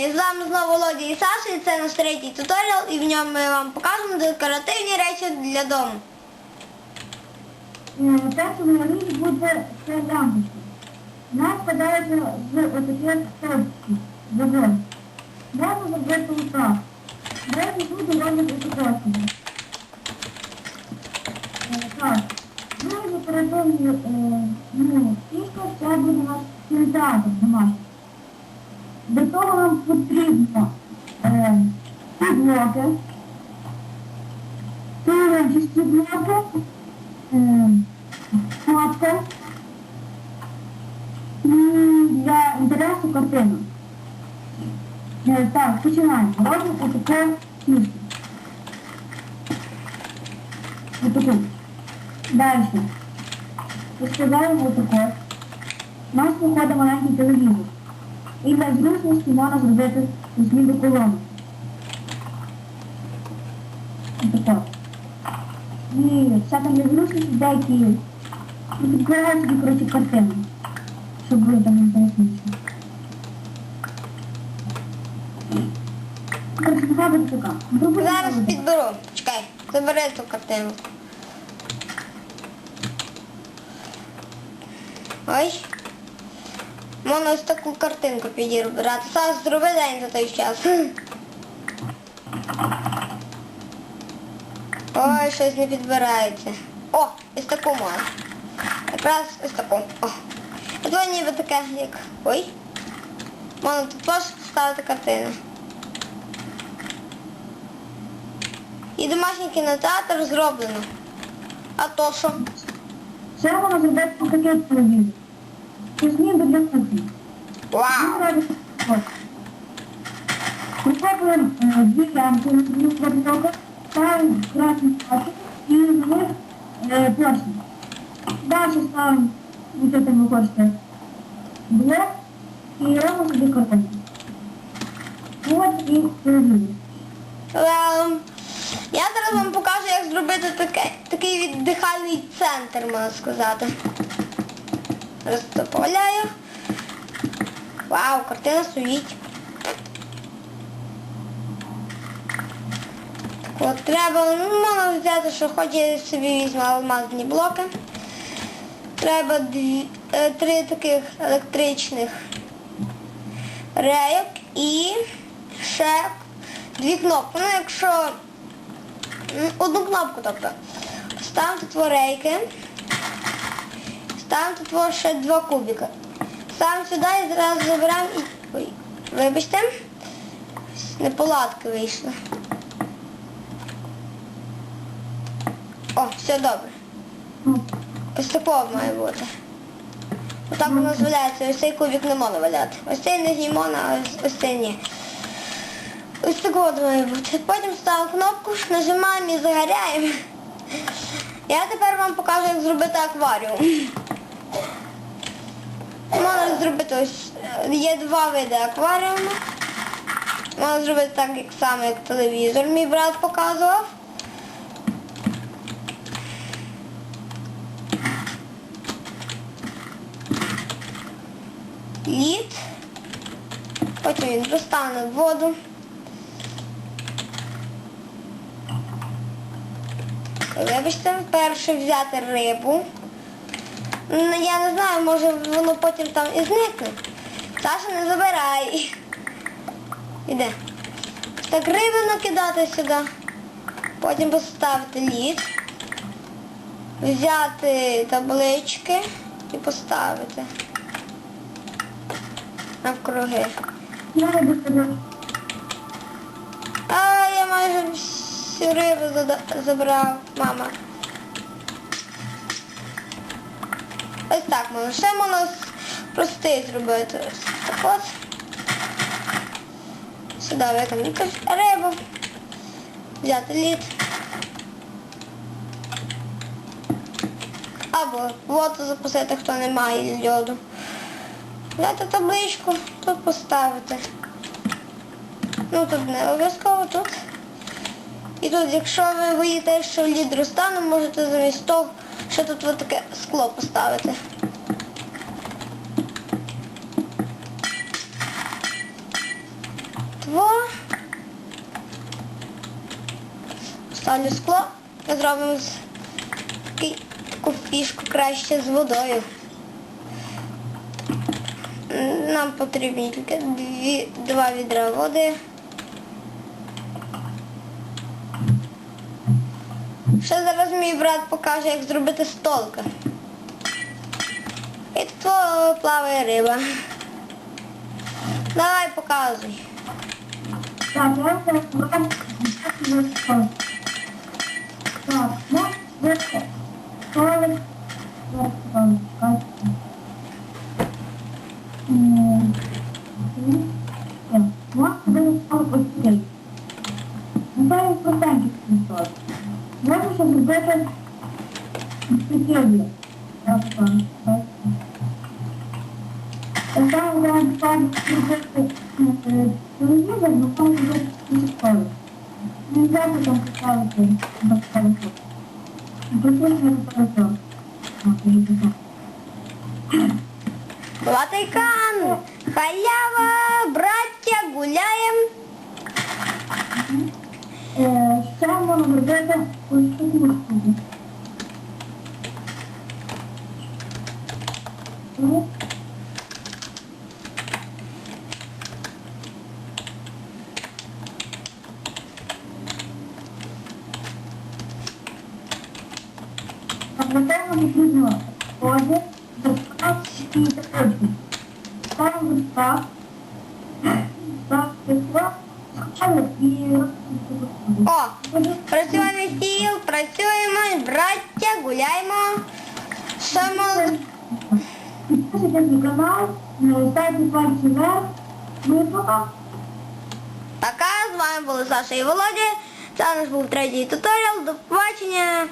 Привіт! З вами знову Володя і Саша, і це наш третій туторіал, і в ньому ми вам покажемо декоративні речі для дому. Е, Першим на річ буде лампочка. Вона складається з отаких стовпчиків, вагон. Можна зробити отак. Далі буде робити отакосити. Так. Друге декоративні е, ну, фішка, це буде у нас кінотеатр домашній. До того нам потрібно е, ці блоки, ці блоки, фотка і для інтересу картину. Е, Так, починаємо. Робимо отаку книжку. Отаку. Далі. Розкладаємо отаку. У нас виходить маленький телевізор. и на извършва стена на градата с излива колона. Така. И всяка незръчна дайте изграждаш ги против картина, чтобы было там интересно. Красота вот така. Зараз підберу. Чекай, забери ту картину. Ой. Можна ось таку картинку підібрати. Саш, зроби день за той час. Ой, щось не підбирається. О, ось таку можна. Якраз ось таку. О. Воно ніби таке, як. Ой. Можна тут теж ставити картину. І домашній кінотеатр зроблено. А то що? Ще можна зробити таке телевізор. Це зміни для кухні. Вау! На дві квадроки, ставимо красний пачок і них е, поршні. Далі ставимо, що там ви хочете, блок і робимо собі картину. От і. Ем, Я зараз вам покажу, як зробити такий віддихальний центр, можна сказати. Розтополяю. Вау, картина стоїть. От треба, ну, можна взяти, що хоч я собі візьму алмазні блоки. Треба дві, е, три таких електричних рейок і ще дві кнопки. Ну, якщо одну кнопку, тобто. Ставимо тут рейки. Ставимо тут во ще два кубика. Ставимо сюди і зразу заберемо і... Ой, вибачте. Неполадки вийшли. О, все добре. Ось такого має бути. Отак воно зваляється, ось цей кубик не можна валяти. Ось цей не зімона, а ось, ось цей ні. Ось так от має бути. Потім ставимо кнопку, нажимаємо і загоряємо. Я тепер вам покажу, як зробити акваріум. Можна зробити ось. е, Є два види акваріуму. Можна зробити так як само, як телевізор. Мій брат показував. Лід. Потім він розтане в воду. Вибачте, перше взяти рибу. Ну, Я не знаю, може воно потім там і зникне. Саша не забирай. Іде. Так риби накидати сюди. Потім поставити лід. Взяти таблички і поставити. Навкруги. Я. А я майже всю рибу забрав, мама. Ось так можна. Ще можна с- простий зробити. Ось так от. Сюди викинути рибу. Взяти лід. Або воду запустити, хто не має льоду. Взяти табличку, тут поставити. Ну тут не обов'язково тут. І тут, якщо ви боїтеся, що лід розтане, можете замість того, ще тут ось таке скло поставити. Два. Ставлю скло і зробимо таку фішку краще з водою. Нам потрібні тільки два відра води. Ще зараз мій брат покаже, як зробити столка. І тут плаває риба. Давай показуй. Так, я. Так, ще зробити стільки. Так, так, так. Так само там там зробити телевізор, ну там зробити школи. Не треба там поставити до школи. Допустимо, телефон. Ватикан! Халява, браття, гуляєм. Е, Ще можна зробити ось таку штуку. Ну, А для цього потрібно одяг, достав і одяг. Ставимо достав, О, працюємо стіл, працюємо, браття, гуляємо. Ми... Канал. Пока, з вами були Саша і Володя. Це наш був третій туторіал. До побачення.